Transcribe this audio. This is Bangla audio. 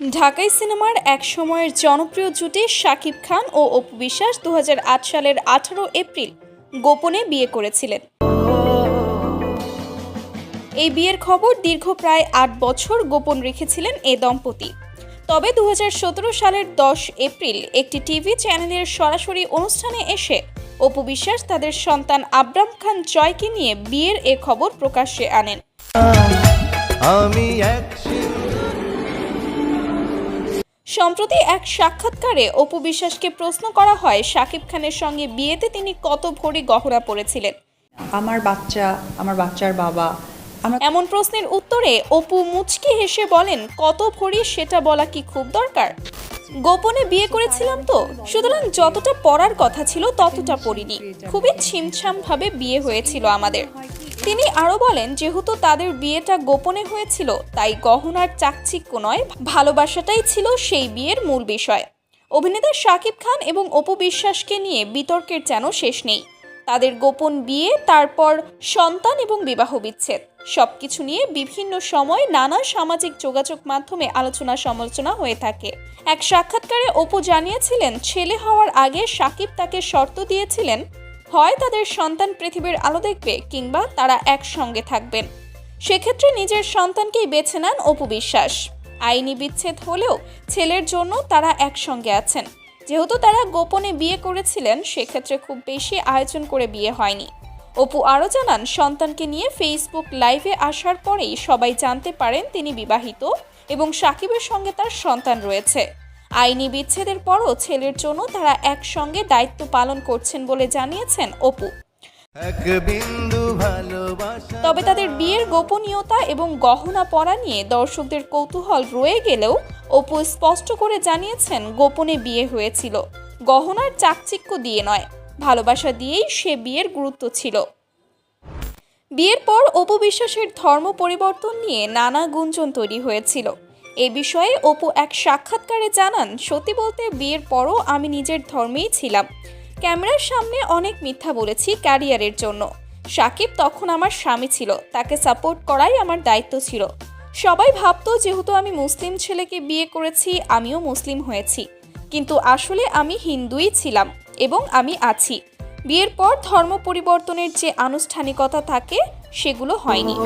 ঢাকাই সিনেমার এক সময়ের জনপ্রিয় জুটি শাকিব খান ও অপু বিশ্বাস দু হাজার আট সালের আঠারো এপ্রিল গোপনে বিয়ে করেছিলেন। এই বিয়ের খবর দীর্ঘ প্রায় আট বছর গোপন রেখেছিলেন এ দম্পতি। তবে দু হাজার সতেরো সালের দশ এপ্রিল একটি টিভি চ্যানেলের সরাসরি অনুষ্ঠানে এসে অপু বিশ্বাস তাদের সন্তান আব্রাম খান জয়কে নিয়ে বিয়ের এ খবর প্রকাশ্যে আনেন। আমি সম্প্রতি এক সাক্ষাৎকারে অপু বিশ্বাসকে প্রশ্ন করা হয় শাকিব খানের সঙ্গে বিয়েতে তিনি কত ভরি গহনা পরেছিলেন? আমার বাচ্চা আমার বাচ্চার বাবা। এমন প্রশ্নের উত্তরে অপু মুচকি হেসে বলেন কত ভরি সেটা বলা কি খুব দরকার? গোপনে বিয়ে করেছিলাম তো, সুতরাং যতটা পড়ার কথা ছিল ততটা পড়িনি। খুবই ছিমছামভাবে বিয়ে হয়েছিল আমাদের। তিনি আরও বলেন, যেহেতু তাদের বিয়েটা গোপনে হয়েছিল, তাই গহনার চাকচিক্য নয়, ভালোবাসাটাই ছিল সেই বিয়ের মূল বিষয়। অভিনেতা শাকিব খান এবং অপু বিশ্বাসকে নিয়ে বিতর্কের যেন শেষ নেই। তাদের গোপন বিয়ে, তারপর সন্তান এবং বিবাহ বিচ্ছেদ। সব কিছু নিয়ে বিভিন্ন সময় নানা সামাজিক যোগাযোগ মাধ্যমে আলোচনা সমালোচনা হয়ে থাকে। এক সাক্ষাৎকারে অপু জানিয়েছিলেন, ছেলে হওয়ার আগে সাকিব তাকে শর্ত দিয়েছিলেন, হয় তাদের সন্তান পৃথিবীর আলো দেখবে কিংবা তারা একসঙ্গে থাকবেন। সেক্ষেত্রে নিজের সন্তানকেই বেছে নেন অপু বিশ্বাস। আইনি বিচ্ছেদ হলেও ছেলের জন্য তারা একসঙ্গে আছেন। যেহেতু তারা গোপনে বিয়ে করেছিলেন, সেক্ষেত্রে খুব বেশি আয়োজন করে বিয়ে হয়নি। অপু আরও জানান, সন্তানকে নিয়ে ফেসবুক লাইভে আসার পরেই সবাই জানতে পারেন তিনি বিবাহিত এবং সাকিবের সঙ্গে তার সন্তান রয়েছে। আইনি বিচ্ছেদের পরও ছেলের জন্য তারা একসঙ্গে দায়িত্ব পালন করছেন বলে জানিয়েছেন অপু। তবে তাদের বিয়ের গোপনীয়তা এবং গহনা পরা নিয়ে দর্শকদের কৌতূহল রয়ে গেলেও অপু স্পষ্ট করে জানিয়েছেন, গোপনে বিয়ে হয়েছিল। গহনার চাকচিক্য দিয়ে নয়, ভালোবাসা দিয়েই সে বিয়ের গুরুত্ব ছিল। বিয়ের পর অপু বিশ্বাসের ধর্ম পরিবর্তন নিয়ে নানা গুঞ্জন তৈরি হয়েছিল। এ বিষয়ে অপু এক সাক্ষাৎকারে জানান, সত্যি বলতে বিয়ের পরও আমি নিজের ধর্মেই ছিলাম। ক্যামেরার সামনে অনেক মিথ্যা বলেছি ক্যারিয়ারের জন্য। সাকিব তখন আমার স্বামী ছিল, তাকে সাপোর্ট করাই আমার দায়িত্ব ছিল। সবাই ভাবতো, যেহেতু আমি মুসলিম ছেলেকে বিয়ে করেছি, আমিও মুসলিম হয়েছি। কিন্তু আসলে আমি হিন্দুই ছিলাম এবং আমি আছি। বিয়ের পর ধর্ম পরিবর্তনের যে আনুষ্ঠানিকতা থাকে, সেগুলো হয়নি।